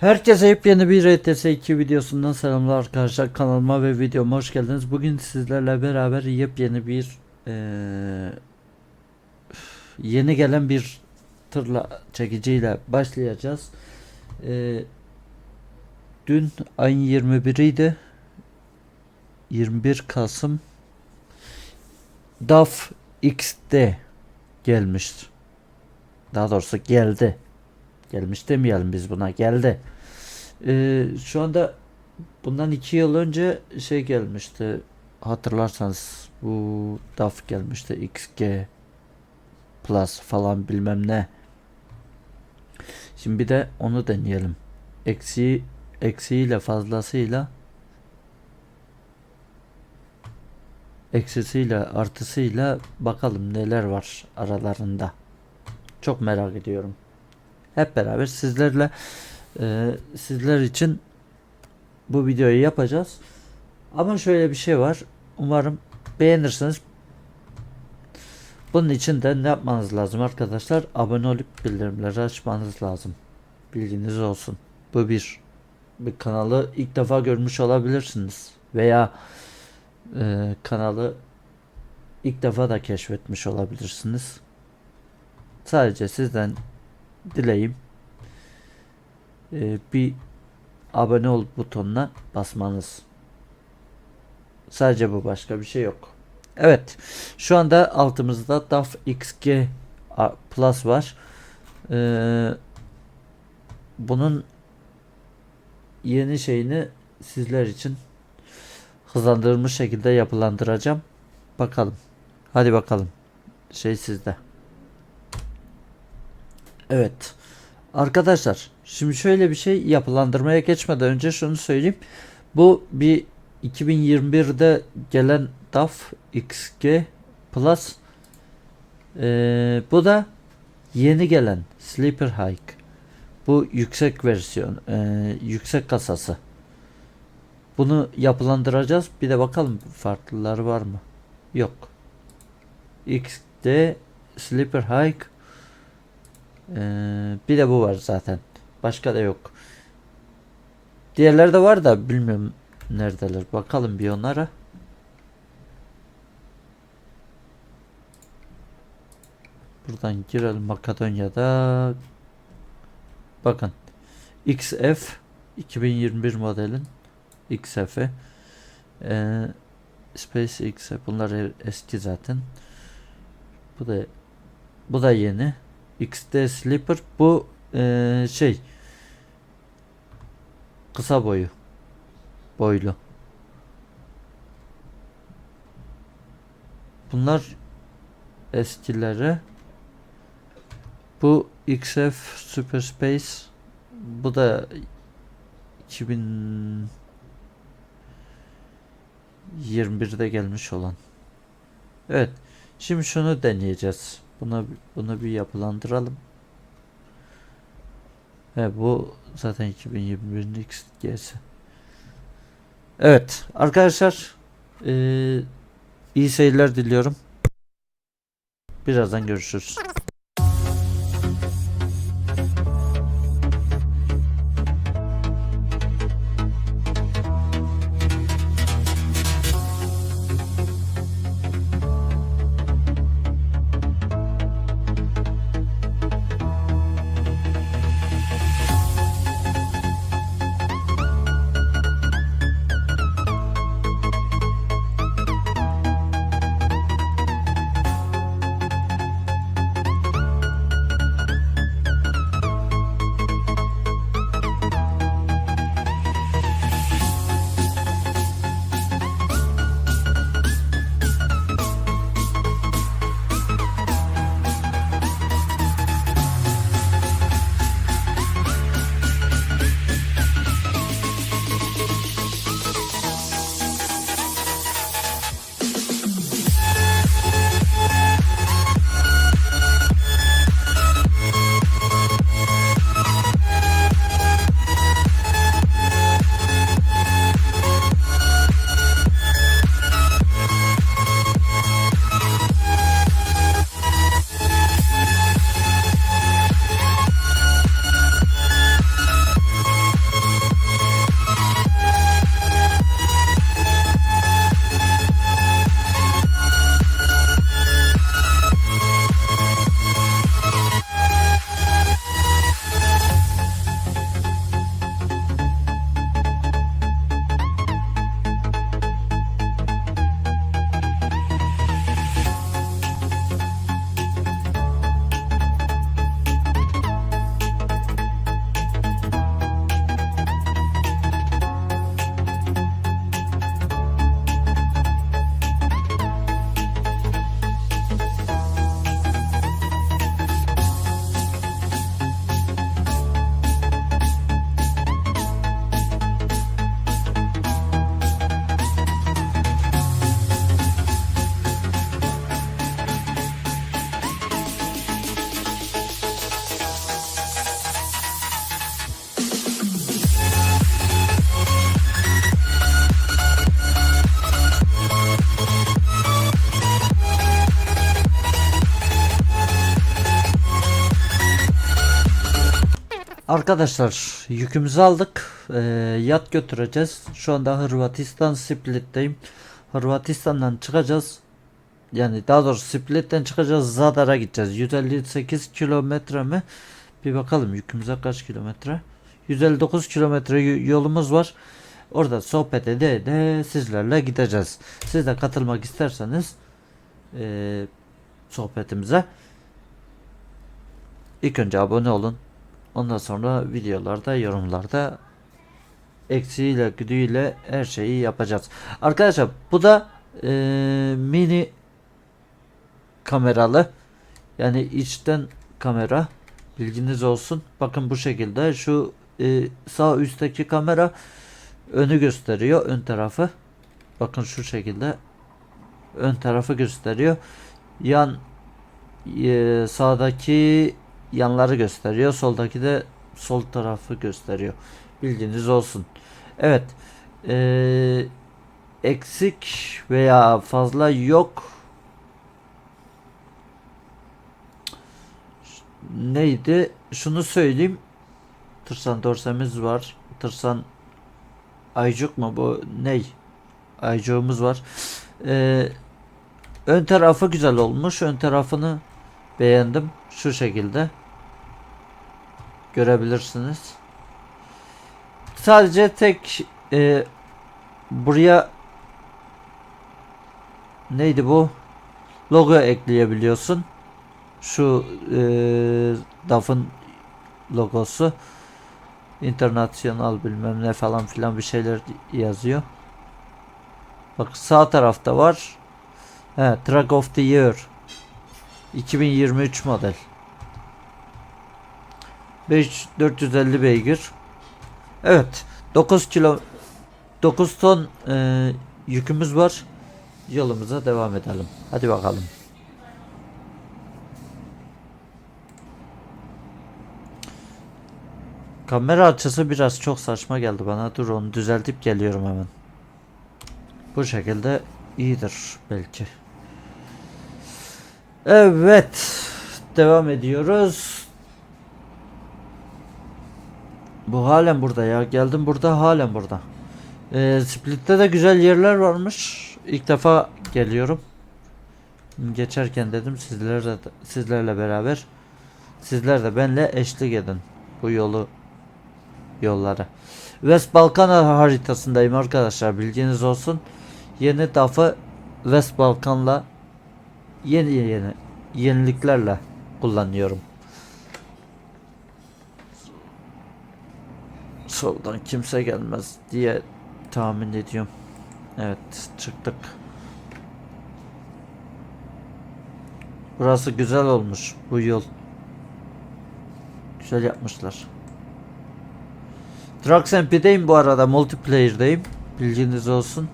Herkese yepyeni bir RTS 2 videosundan selamlar arkadaşlar kanalıma ve videoma hoş geldiniz. Bugün sizlerle beraber yepyeni bir eee, yeni gelen bir tırla çekiciyle başlayacağız. Eee, dün ayın 21'iydi. 21 Kasım DAF XD gelmiştir. Daha doğrusu geldi. Gelmiş demeyelim biz buna geldi. Ee, şu anda bundan iki yıl önce şey gelmişti. Hatırlarsanız bu DAF gelmişti. XG Plus falan bilmem ne. Şimdi bir de onu deneyelim. Eksi eksiğiyle fazlasıyla eksisiyle artısıyla bakalım neler var aralarında. Çok merak ediyorum. Hep beraber sizlerle e, sizler için bu videoyu yapacağız. Ama şöyle bir şey var. Umarım beğenirsiniz. Bunun için de ne yapmanız lazım arkadaşlar? Abone olup bildirimleri açmanız lazım. Bilginiz olsun. Bu bir. Bir kanalı ilk defa görmüş olabilirsiniz. Veya e, kanalı ilk defa da keşfetmiş olabilirsiniz. Sadece sizden dileğim e, bir abone ol butonuna basmanız. Sadece bu başka bir şey yok. Evet. Şu anda altımızda DAF XG Plus var. Ee, bunun yeni şeyini sizler için hızlandırılmış şekilde yapılandıracağım. Bakalım. Hadi bakalım. Şey sizde. Evet. Arkadaşlar şimdi şöyle bir şey yapılandırmaya geçmeden önce şunu söyleyeyim. Bu bir 2021'de gelen DAF XG Plus Ee, bu da yeni gelen Sleeper Hike. Bu yüksek versiyon, ee, yüksek kasası. Bunu yapılandıracağız. Bir de bakalım farklıları var mı? Yok. XD Sleeper Hike ee, bir de bu var zaten. Başka da yok. Diğerleri de var da bilmiyorum neredeler. Bakalım bir onlara. Buradan girelim Makedonya'da. Bakın. XF 2021 modelin XF'i ee, Space X bunlar e- eski zaten. Bu da bu da yeni. XD Sleeper bu eee, şey kısa boyu boylu. Bunlar eskileri. Bu XF Super Space bu da 2021'de gelmiş olan. Evet. Şimdi şunu deneyeceğiz. Buna bunu bir yapılandıralım. He bu zaten 2021'in XG'si. Evet arkadaşlar eee, iyi seyirler diliyorum. Birazdan görüşürüz. Arkadaşlar yükümüzü aldık. Ee, yat götüreceğiz. Şu anda Hırvatistan Split'teyim. Hırvatistan'dan çıkacağız. Yani daha doğrusu Split'ten çıkacağız. Zadar'a gideceğiz. 158 kilometre mi? Bir bakalım yükümüze kaç kilometre? 159 kilometre yolumuz var. Orada sohbet ede ede sizlerle gideceğiz. Siz de katılmak isterseniz eee, sohbetimize ilk önce abone olun. Ondan sonra videolarda, yorumlarda eksiğiyle, güdüğüyle her şeyi yapacağız. Arkadaşlar bu da eee, mini kameralı. Yani içten kamera. Bilginiz olsun. Bakın bu şekilde şu e, sağ üstteki kamera önü gösteriyor. Ön tarafı. Bakın şu şekilde ön tarafı gösteriyor. Yan e, sağdaki yanları gösteriyor. Soldaki de sol tarafı gösteriyor. Bilginiz olsun. Evet. E, eksik veya fazla yok. Neydi? Şunu söyleyeyim. Tırsan dorsemiz var. Tırsan aycık mı bu? Ney? Aycığımız var. Ee, ön tarafı güzel olmuş. Ön tarafını beğendim. Şu şekilde. Görebilirsiniz. Sadece tek e, buraya neydi bu? Logo ekleyebiliyorsun. Şu e, DAF'ın logosu internasyonal bilmem ne falan filan bir şeyler yazıyor. Bak sağ tarafta var. He, Truck of the Year 2023 model. 5 450 beygir. Evet, 9 kilo 9 ton e, yükümüz var. Yolumuza devam edelim. Hadi bakalım. Kamera açısı biraz çok saçma geldi bana. Dur onu düzeltip geliyorum hemen. Bu şekilde iyidir belki. Evet. Devam ediyoruz. Bu halen burada ya. Geldim burada halen burada. Ee, Split'te de güzel yerler varmış. İlk defa geliyorum. Geçerken dedim sizlerle sizlerle beraber sizler de benle eşlik edin bu yolu yolları. West Balkan haritasındayım arkadaşlar bilginiz olsun. Yeni DAF'ı West Balkan'la yeni yeni yeniliklerle kullanıyorum. Soldan kimse gelmez diye tahmin ediyorum. Evet çıktık. Burası güzel olmuş bu yol. Güzel yapmışlar. Trucks MP'deyim bu arada multiplayer'dayım. Bilginiz olsun.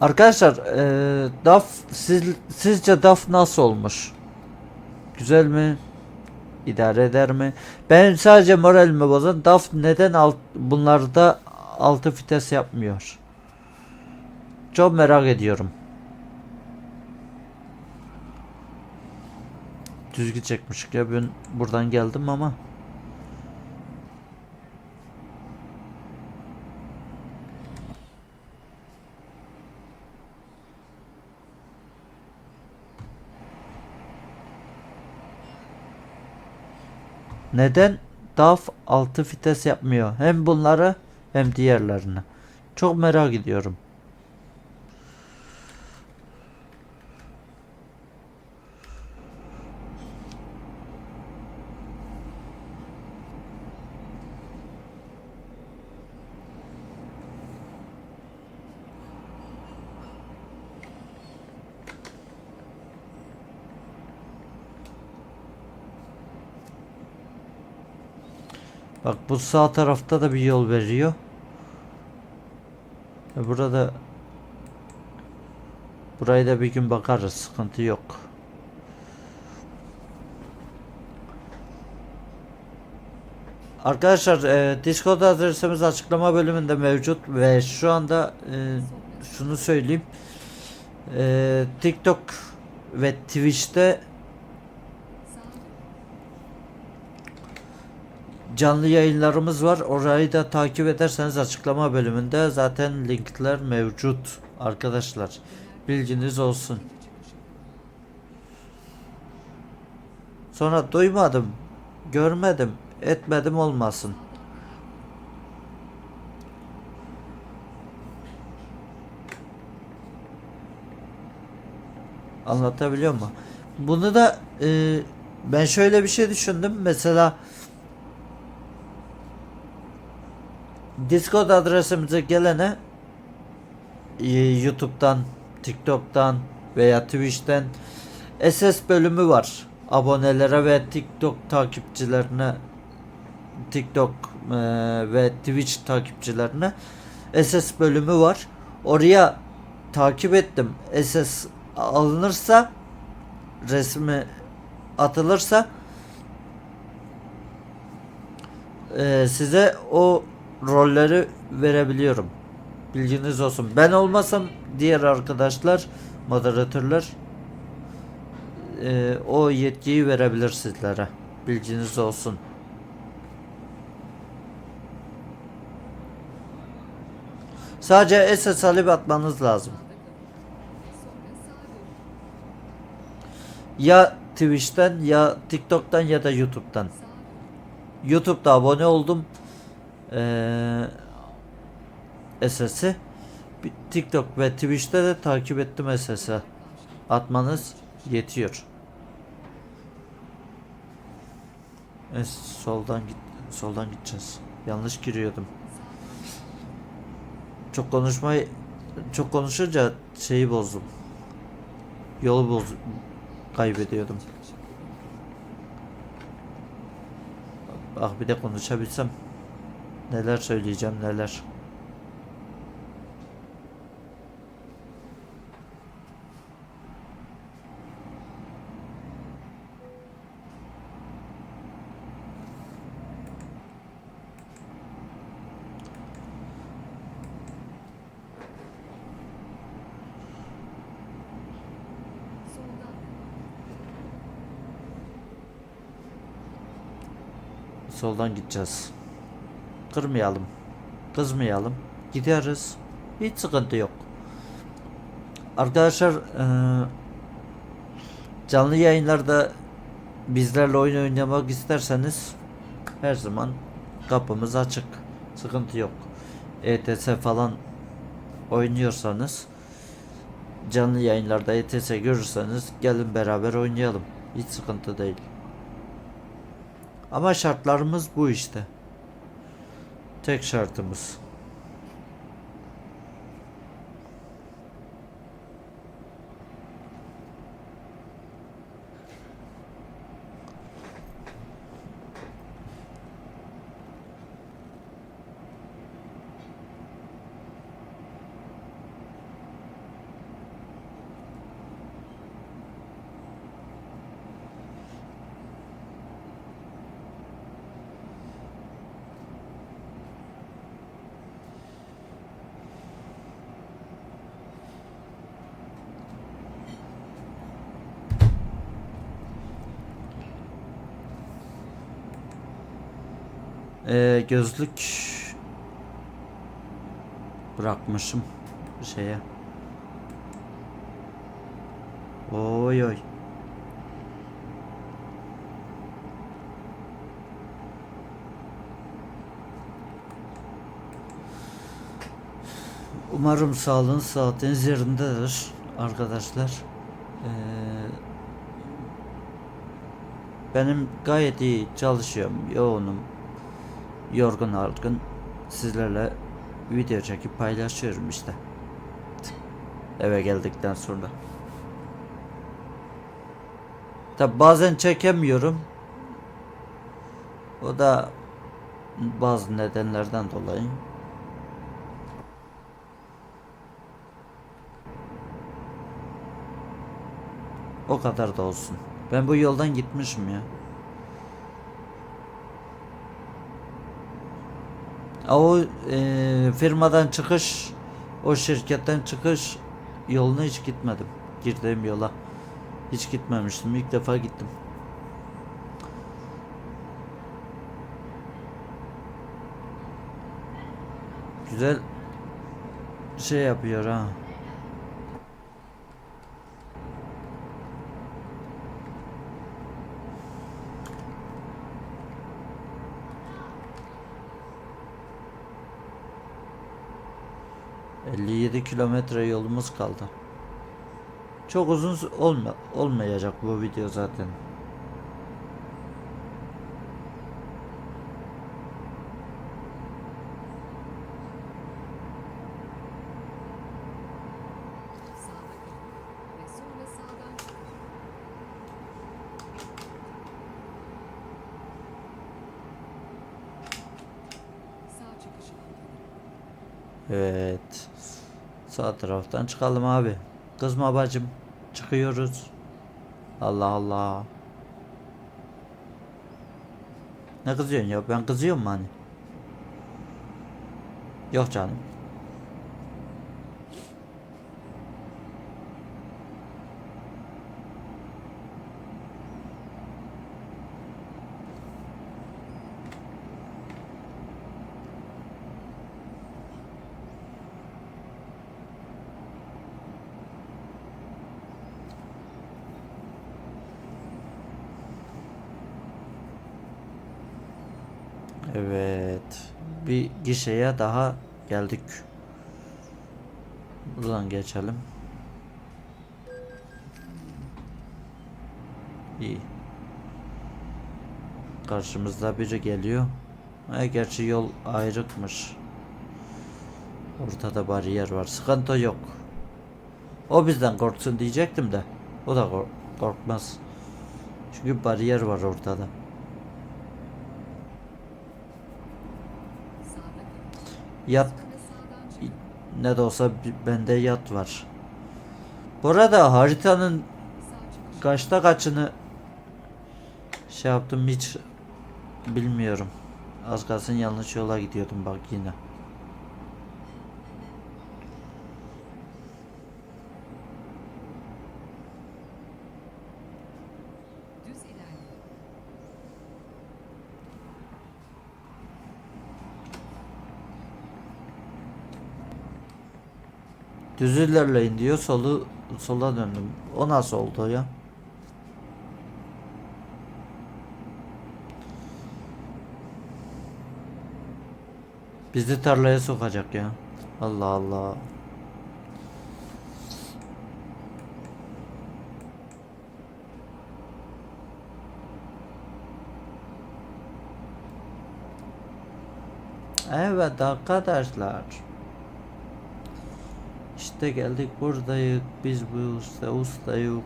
Arkadaşlar eee DAF siz, sizce DAF nasıl olmuş? Güzel mi? İdare eder mi? Ben sadece moralimi bozan DAF neden alt, bunlarda altı vites yapmıyor? Çok merak ediyorum. Düz gidecekmiş ya ben buradan geldim ama. Neden DAF altı vites yapmıyor? Hem bunları hem diğerlerini. Çok merak ediyorum. Bu sağ tarafta da bir yol veriyor. E burada burayı da bir gün bakarız. Sıkıntı yok. Arkadaşlar e, Discord adresimiz açıklama bölümünde mevcut ve şu anda e, şunu söyleyeyim. E, TikTok ve Twitch'te canlı yayınlarımız var. Orayı da takip ederseniz açıklama bölümünde zaten linkler mevcut arkadaşlar. Bilginiz olsun. Sonra duymadım, görmedim, etmedim olmasın. Anlatabiliyor muyum? Bunu da e, ben şöyle bir şey düşündüm. Mesela Discord adresimize gelene e, YouTube'dan, TikTok'tan veya Twitch'ten SS bölümü var. Abonelere ve TikTok takipçilerine TikTok e, ve Twitch takipçilerine SS bölümü var. Oraya takip ettim. SS alınırsa resmi atılırsa e, size o rolleri verebiliyorum. Bilginiz olsun. Ben olmasam diğer arkadaşlar, moderatörler e, o yetkiyi verebilir sizlere. Bilginiz olsun. Sadece SS alıp atmanız lazım. Ya Twitch'ten ya TikTok'tan ya da YouTube'dan. YouTube'da abone oldum. Ee, SS'i. TikTok ve Twitch'te de takip ettim SS'i. Atmanız yetiyor. Evet, soldan git soldan gideceğiz. Yanlış giriyordum. Çok konuşmayı çok konuşunca şeyi bozdum. Yolu boz kaybediyordum. Ah bir de konuşabilsem neler söyleyeceğim neler. Soldan gideceğiz. Kırmayalım. Kızmayalım. Gideriz. Hiç sıkıntı yok. Arkadaşlar eee, canlı yayınlarda bizlerle oyun oynamak isterseniz her zaman kapımız açık. Sıkıntı yok. ETS falan oynuyorsanız canlı yayınlarda ETS görürseniz gelin beraber oynayalım. Hiç sıkıntı değil. Ama şartlarımız bu işte. Tek şartımız. Ee, gözlük bırakmışım şeye. Oy oy. Umarım sağlığınız saatiniz yerindedir arkadaşlar. Ee, benim gayet iyi çalışıyorum, yoğunum yorgun argın sizlerle video çekip paylaşıyorum işte. Eve geldikten sonra. Tabi bazen çekemiyorum. O da bazı nedenlerden dolayı. O kadar da olsun. Ben bu yoldan gitmişim ya. O e, firmadan çıkış, o şirketten çıkış yoluna hiç gitmedim. Girdiğim yola hiç gitmemiştim. İlk defa gittim. Güzel şey yapıyor ha. ...57 kilometre yolumuz kaldı. Çok uzun olma, olmayacak bu video zaten. Sağda kalın ve sonra sağdan çıkın. Sağ çıkışı kullanın. Evet. Sağ taraftan çıkalım abi. Kızma bacım. Çıkıyoruz. Allah Allah. Ne kızıyorsun ya? Ben kızıyorum mu hani? Yok canım. Evet. Bir gişeye daha geldik. Buradan geçelim. İyi. Karşımızda biri geliyor. Ha, gerçi yol ayrıkmış. Ortada bariyer var. Sıkıntı yok. O bizden korksun diyecektim de. O da kork- korkmaz. Çünkü bariyer var ortada. Yat ne de olsa bende yat var. Bu arada haritanın kaçta kaçını şey yaptım hiç bilmiyorum. Az kalsın yanlış yola gidiyordum bak yine. Düz ilerleyin diyor solu sola döndüm. O nasıl oldu ya? Bizi tarlaya sokacak ya. Allah Allah. Evet arkadaşlar. İşte geldik buradayız. Biz bu usta usta yok.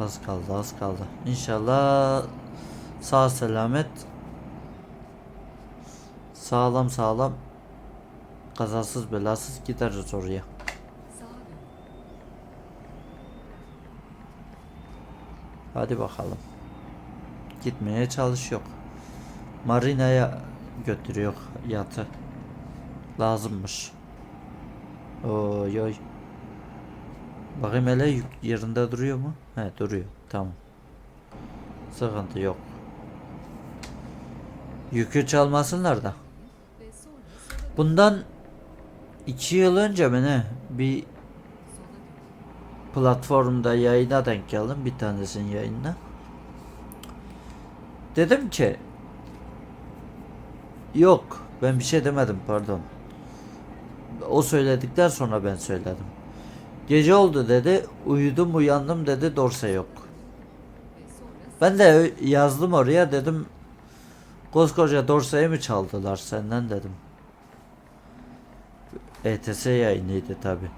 Az kaldı az kaldı. İnşallah sağ selamet sağlam sağlam kazasız belasız gideriz oraya. Hadi bakalım. Gitmeye çalışıyor. Marina'ya götürüyor yatı. Lazımmış. Oy oy. Bakayım hele yerinde duruyor mu? He duruyor. Tamam. Sıkıntı yok. Yükü çalmasınlar da. Bundan iki yıl önce mi ne? Bir platformda yayına denk geldim bir tanesinin yayınına. Dedim ki yok ben bir şey demedim pardon. O söyledikten sonra ben söyledim. Gece oldu dedi uyudum uyandım dedi dorse yok. Ben de yazdım oraya dedim koskoca dorseyi mi çaldılar senden dedim. ETS yayınıydı tabi.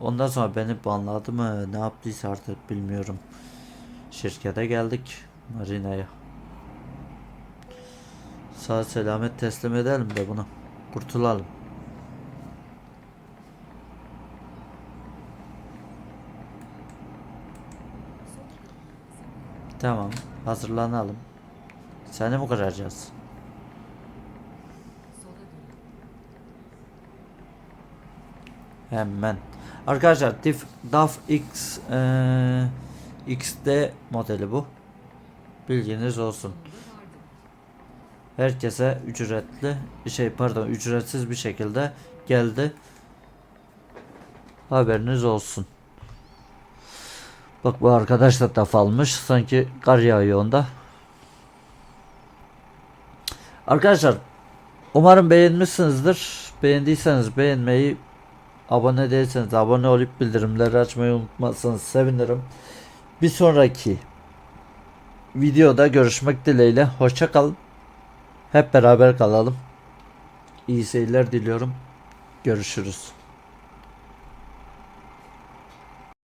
Ondan sonra beni banladı mı ne yaptıysa artık bilmiyorum. Şirkete geldik Marina'ya. Sağ selamet teslim edelim de bunu. Kurtulalım. Tamam. Hazırlanalım. Seni mi kıracağız? Hemen. Arkadaşlar DIF, DAF X eee, XD modeli bu. Bilginiz olsun. Herkese ücretli şey pardon ücretsiz bir şekilde geldi. Haberiniz olsun. Bak bu arkadaş da taf almış. Sanki kar yağıyor onda. Arkadaşlar umarım beğenmişsinizdir. Beğendiyseniz beğenmeyi abone değilseniz abone olup bildirimleri açmayı unutmazsanız sevinirim. Bir sonraki videoda görüşmek dileğiyle. Hoşça kalın. Hep beraber kalalım. İyi seyirler diliyorum. Görüşürüz.